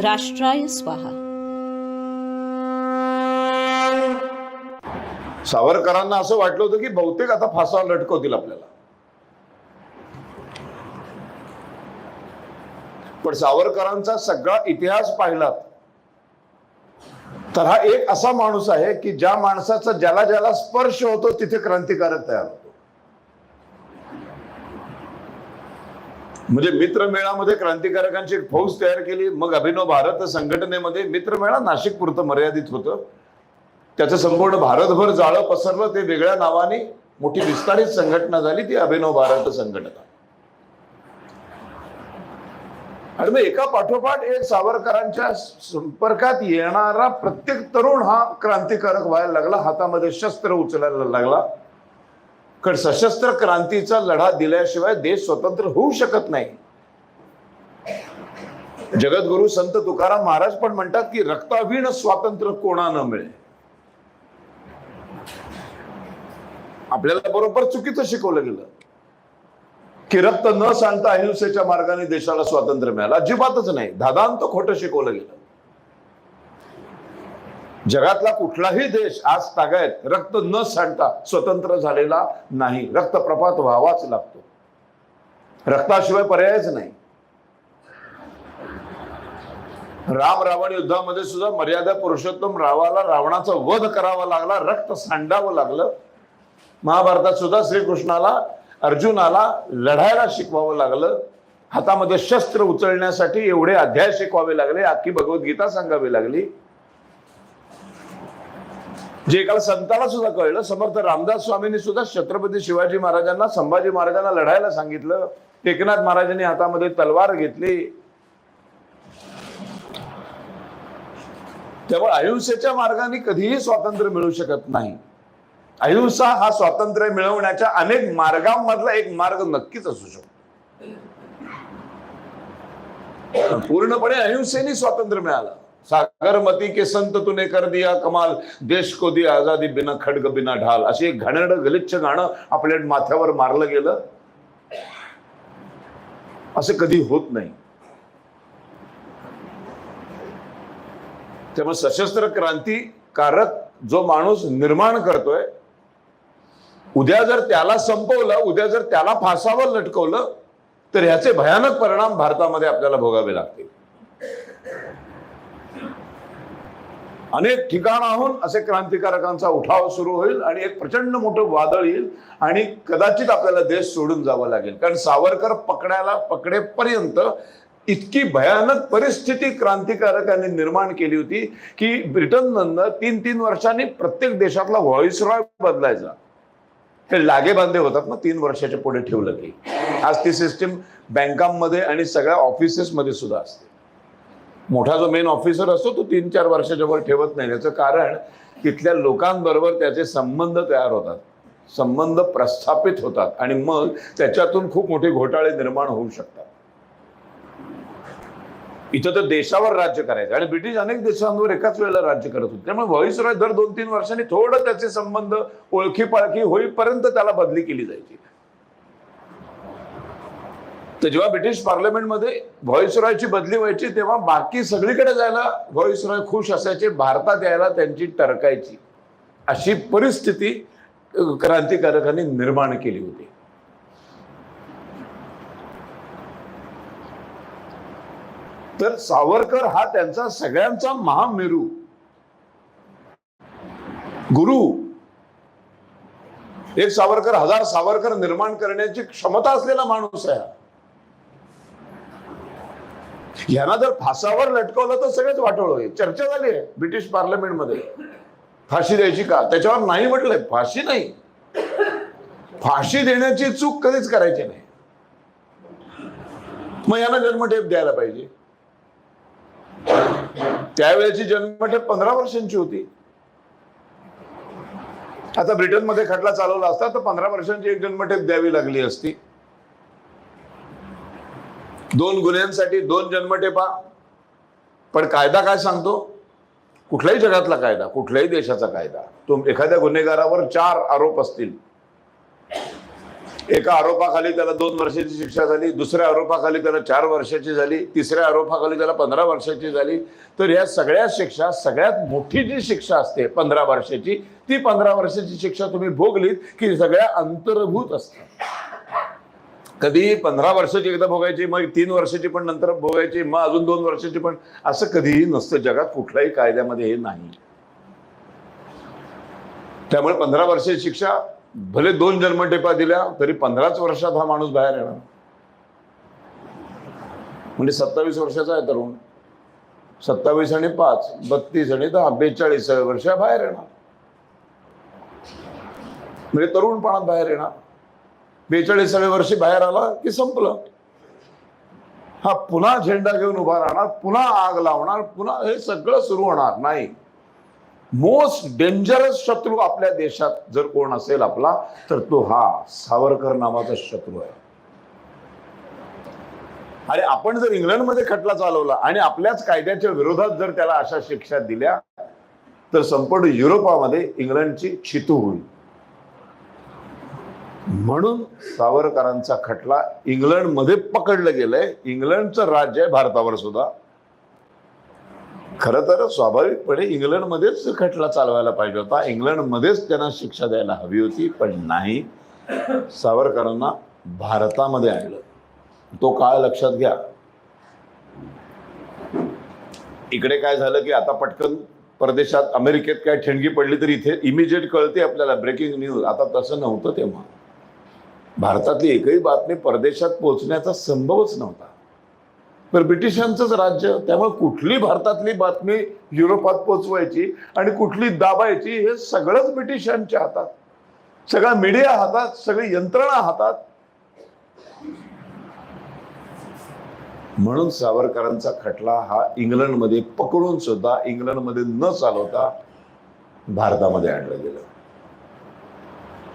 राष्ट्राय स्वाहा. सावरकरांना असं वाटलं होतं की बहुतेक आता फासावर लटकवतील आपल्याला. पण सावरकरांचा सगळा इतिहास पाहिलात तर हा एक असा माणूस आहे की ज्या माणसाचा ज्याला ज्याला स्पर्श होतो तिथे क्रांतिकारक तयार होतो. म्हणजे मित्रमेळामध्ये क्रांतिकारकांची एक फौज तयार केली मग अभिनव भारत संघटनेमध्ये मित्रमेळा नाशिक पुरतं मर्यादित होतं. त्याचं संपूर्ण भारतभर जाळं पसरलं ते वेगळ्या नावाने मोठी विस्तारित संघटना झाली ती अभिनव भारत संघटना. आणि मग एका पाठोपाठ एक सावरकरांच्या संपर्कात येणारा प्रत्येक तरुण हा क्रांतिकारक व्हायला लागला हातामध्ये शस्त्र उचलायला लागला. कारण सशस्त्र क्रांतीचा लढा दिल्याशिवाय देश स्वतंत्र होऊ शकत नाही. जगद्गुरु संत तुकाराम महाराज पण म्हणतात की रक्तावीण स्वातंत्र्य कोणा न मिळे आपल्याला बरोबर चुकीचं शिकवलं गेलं. की रक्त न सांडता अहिंसेच्या मार्गाने देशाला स्वातंत्र्य मिळालं. अजिबातच नाही. दादांत खोटं शिकवलं गेलं. जगातला कुठलाही देश आज तागायत रक्त न सांडता स्वतंत्र झालेला नाही. रक्तप्रपात व्हावाच लागतो. रक्ताशिवाय पर्यायच नाही. राम रावण युद्धामध्ये सुद्धा मर्यादा पुरुषोत्तम रावाला रावणाचा वध करावा लागला रक्त सांडावं लागलं. महाभारतात सुद्धा श्रीकृष्णाला अर्जुनाला लढायला शिकवावं लागलं. हातामध्ये शस्त्र उचलण्यासाठी एवढे अध्याय शिकवावे लागले अख्खी भगवद्गीता सांगावी लागली. जे एका संताला सुद्धा कळलं समर्थ रामदास स्वामींनी सुद्धा छत्रपती शिवाजी महाराजांना संभाजी महाराजांना लढायला सांगितलं. एकनाथ महाराजांनी हातामध्ये तलवार घेतली. त्यामुळे अहिंसेच्या मार्गाने कधीही स्वातंत्र्य मिळू शकत नाही. अहिंसा हा स्वातंत्र्य मिळवण्याच्या अनेक मार्गांमधला एक मार्ग नक्कीच असू शकतो. पूर्णपणे अहिंसेने स्वातंत्र्य मिळालं. सागरमती के संत तुने कर दिया कमाल देश को दिया आजादी बिना खडग बिना ढाल. असे एक गलिच्छ गाणं आपल्या माथ्यावर मारलं गेलं. असं कधी होत नाही. त्यामुळे सशस्त्र क्रांतिकारक जो माणूस निर्माण करतोय उद्या जर त्याला संपवलं उद्या जर त्याला फासावर लटकवलं तर ह्याचे भयानक परिणाम भारतामध्ये आपल्याला भोगावे लागतील. अनेक ठिकाणाहून असे क्रांतिकारकांचा उठाव सुरू होईल आणि एक प्रचंड मोठं वादळ येईल आणि कदाचित आपल्याला देश सोडून जावं लागेल. कारण सावरकर पकडायला पकडेपर्यंत इतकी भयानक परिस्थिती क्रांतिकारकांनी निर्माण केली होती की ब्रिटनमधनं तीन तीन वर्षांनी प्रत्येक देशातला व्हॉइस रॉय बदलायचा. हे लागे बांधे होतात ना तीन वर्षाच्या पुढे ठेवलं की. आज ती सिस्टीम बँकांमध्ये आणि सगळ्या ऑफिसेसमध्ये सुद्धा असते. मोठा जो मेन ऑफिसर असतो तो तीन चार वर्षाच्या ठेवत नाही. त्याचं कारण तिथल्या लोकांबरोबर त्याचे संबंध तयार होतात. संबंध प्रस्थापित होतात आणि मग त्याच्यातून खूप मोठे घोटाळे निर्माण होऊ शकतात. इथं तर देशावर राज्य करायचं आणि ब्रिटिश अनेक देशांवर एकाच वेळेला राज्य करत होते. त्यामुळे व्हॉइस रॉय दर दोन तीन वर्षांनी थोडं त्याचे संबंध ओळखी पाळखी होईपर्यंत त्याला बदली केली जायची. तर जेव्हा ब्रिटिश पार्लमेंटमध्ये व्हॉइसरॉयची बदली व्हायची तेव्हा बाकी सगळीकडे जायला व्हॉइसरॉय खुश असायचे भारतात यायला त्यांची टरकायची. अशी परिस्थिती क्रांतिकारकांनी निर्माण केली होती. तर सावरकर हा त्यांचा सगळ्यांचा महामेरू. गुरु. एक सावरकर हजार सावरकर निर्माण करण्याची क्षमता असलेला माणूस आहे यांना जर फासावर लटकवलं तर सगळेच वाटोळ होईल. चर्चा झाली आहे ब्रिटिश पार्लमेंटमध्ये. फाशी द्यायची का? त्याच्यावर नाही म्हटलंय. फाशी नाही. फाशी देण्याची चूक कधीच करायची नाही. मग यांना जन्मठेप द्यायला पाहिजे. त्यावेळेची जन्मठेप पंधरा वर्षांची होती. आता ब्रिटनमध्ये खटला चालवला असता तर पंधरा वर्षांची एक जन्मठेप द्यावी लागली असती. दोन गुन्ह्यांसाठी दोन जन्मठेपा. पण कायदा काय सांगतो? कुठल्याही जगातला कायदा कुठल्याही देशाचा कायदा तो एखाद्या गुन्हेगारावर चार आरोप असतील. एका आरोपाखाली त्याला दोन वर्षाची शिक्षा झाली दुसऱ्या आरोपाखाली त्याला चार वर्षाची झाली तिसऱ्या आरोपाखाली त्याला पंधरा वर्षाची झाली. तर या सगळ्या शिक्षा सगळ्यात मोठी जी शिक्षा असते पंधरा वर्षाची ती पंधरा वर्षाची शिक्षा तुम्ही भोगलीत की सगळ्या अंतर्भूत असतात. कधी पंधरा वर्षाची एकदा भोगायची मग तीन वर्षाची पण नंतर भोगायची मग अजून दोन वर्षाची पण असं कधीही नसतं. जगात कुठल्याही कायद्यामध्ये हे नाही. त्यामुळे पंधरा वर्षाची शिक्षा भले दोन जन्मटेपा दिल्या तरी पंधराच वर्षात हा माणूस बाहेर येणार. म्हणजे सत्तावीस वर्षाचा आहे तरुण. सत्तावीस आणि पाच बत्तीस आणि दहा बेचाळीस वर्ष बाहेर येणार. म्हणजे तरुणपणात बाहेर येणार. बेचाळीसाव्या वर्षी बाहेर आला की संपलं. हा पुन्हा झेंडा घेऊन उभा राहणार पुन्हा आग लावणार पुन्हा हे सगळं सुरू होणार नाही. मोस्ट डेंजरस शत्रू आपल्या देशात जर कोण असेल आपला तर तो हा सावरकर नावाचा शत्रू आहे. अरे आपण जर इंग्लंडमध्ये खटला चालवला आणि आपल्याच कायद्याच्या विरोधात जर त्याला अशा शिक्षा दिल्या तर संपूर्ण युरोपामध्ये इंग्लंडची छितू होईल. म्हणून सावरकरांचा खटला इंग्लंडमध्ये पकडलं गेलंय. इंग्लंडचं राज्य आहे भारतावर सुद्धा. खर तर स्वाभाविकपणे इंग्लंडमध्येच खटला चालवायला पाहिजे होता. इंग्लंडमध्येच त्यांना शिक्षा द्यायला हवी होती पण नाही. सावरकरांना भारतामध्ये आणलं. तो काळ लक्षात घ्या. इकडे काय झालं की आता पटकन परदेशात अमेरिकेत काय ठिणगी पडली तर इथे इमिजिएट कळते आपल्याला. ब्रेकिंग न्यूज आता तसं नव्हतं तेव्हा. भारतातली एकही बातमी परदेशात पोहोचण्याचा संभवच नव्हता. तर ब्रिटिशांचंच राज्य त्यामुळे कुठली भारतातली बातमी युरोपात पोचवायची आणि कुठली दाबायची हे सगळंच ब्रिटिशांच्या हातात. सगळा मीडिया हातात सगळी यंत्रणा हातात. म्हणून सावरकरांचा खटला हा इंग्लंडमध्ये पकडून सुद्धा इंग्लंडमध्ये न चालवता भारतामध्ये आणलं गेलं.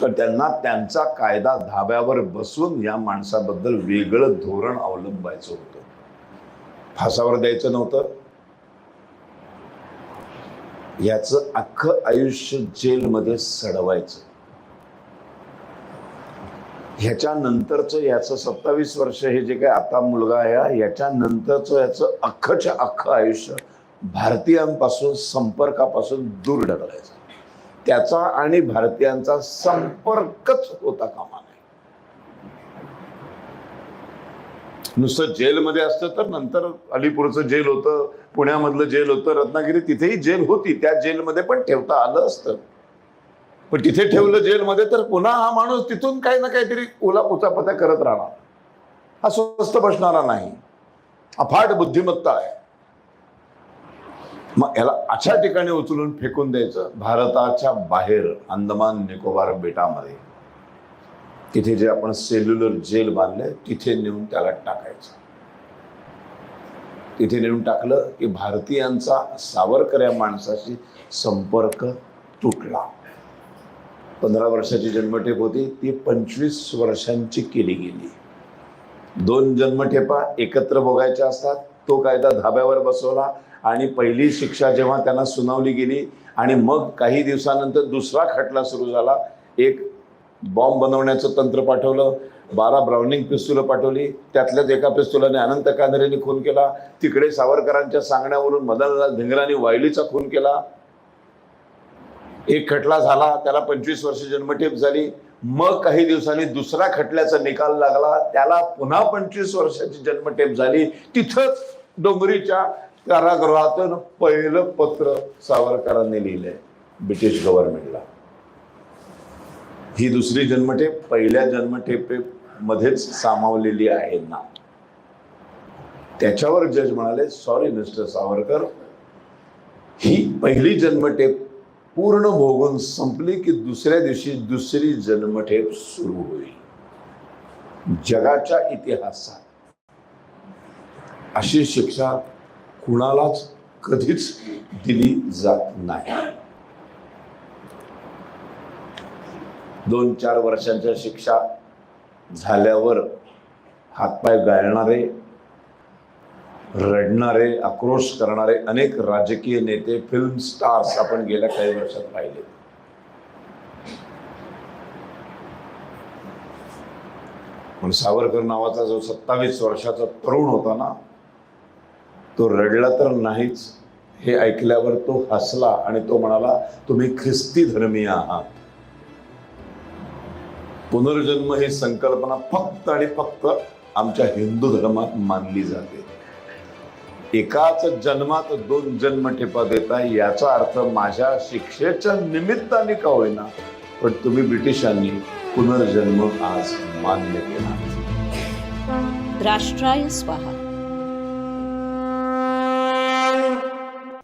तर त्यांना त्यांचा कायदा धाब्यावर बसून या माणसाबद्दल वेगळं धोरण अवलंबायचं होतं. फासावर द्यायचं नव्हतं. याचं अख्खं आयुष्य जेलमध्ये सडवायचं. ह्याच्यानंतरचं याचं सत्तावीस वर्ष हे जे काय आता मुलगा आहे याच्यानंतरचं याचं अख्खच्या अख्खं आयुष्य भारतीयांपासून संपर्कापासून दूर ढकलायचं. त्याचा आणि भारतीयांचा संपर्कच होता कामा नये. नुसतं जेलमध्ये असतं तर नंतर अलीपूरचं जेल होतं पुण्यामधलं जेल होतं रत्नागिरी तिथेही जेल होती. त्या जेलमध्ये पण ठेवता आलं असतं. पण तिथे ठेवलं जेलमध्ये तर पुन्हा हा माणूस तिथून काही ना काहीतरी ओला उचापत्या करत राहणार. हा स्वस्त बसणारा नाही. अफाट बुद्धिमत्ता आहे. मग याला अशा ठिकाणी उचलून फेकून द्यायचं. भारताच्या बाहेर अंदमान निकोबार बेटामध्ये. तिथे जे आपण सेल्युलर जेल बांधले तिथे नेऊन त्याला टाकायचं. तिथे नेऊन टाकलं की भारतीयांचा सावरकर या माणसाशी संपर्क तुटला. पंधरा वर्षाची जन्मठेप होती ती पंचवीस वर्षांची केली गेली. दोन जन्मठेपा एकत्र भोगायच्या असतात तो कायदा धाब्यावर बसवला आणि पहिली शिक्षा जेव्हा त्यांना सुनावली गेली आणि मग काही दिवसानंतर दुसरा खटला सुरू झाला एक बॉम्ब बनवण्याचं तंत्र पाठवलं बारा ब्राउनिंग पिस्तुलं पाठवली त्यातल्याच एका पिस्तुलाने अनंत कांदरेने खून केला तिकडे सावरकरांच्या सांगण्यावरून मदनलाल धिंगरांनी वायलीचा खून केला. एक खटला झाला त्याला पंचवीस वर्ष जन्मठेप झाली. मग काही दिवसांनी दुसरा खटल्याचा निकाल लागला त्याला पुन्हा पंचवीस वर्षाची जन्मठेप झाली. तिथंच डोंगरीच्या कारागृहातून पहिलं पत्र सावरकरांनी लिहिलंय ब्रिटिश गव्हर्नमेंटला ही दुसरी जन्मठेप पहिल्या जन्मठेपे मध्येच सामावलेली आहे ना. त्याच्यावर जज म्हणाले सॉरी मिस्टर सावरकर ही पहिली जन्मठेप पूर्ण भोगून संपली की दुसऱ्या दिवशी दुसरी जन्मठेप सुरू होईल. जगाच्या इतिहासात अशी शिक्षा कुणालाच कधीच दिली जात नाही. दोन चार वर्षांच्या शिक्षा झाल्यावर हातपाय गाळणारे रडणारे आक्रोश करणारे अनेक राजकीय नेते फिल्म स्टार्स आपण गेल्या काही वर्षात पाहिले. पण सावरकर नावाचा जो सत्तावीस वर्षाचा तरुण होता ना तो रडला तर नाहीच हे ऐकल्यावर तो हसला आणि तो म्हणाला तुम्ही ख्रिस्ती धर्मीय आहात. पुनर्जन्म ही संकल्पना फक्त आणि फक्त आमच्या हिंदू धर्मात मानली जाते. एकाच जन्मात दोन जन्म टिपा देता याचा अर्थ माझ्या शिक्षेच्या निमित्ताने का होईना पण तुम्ही ब्रिटिशांनी पुनर्जन्म आज मान्य केला. राष्ट्राय स्वाहा.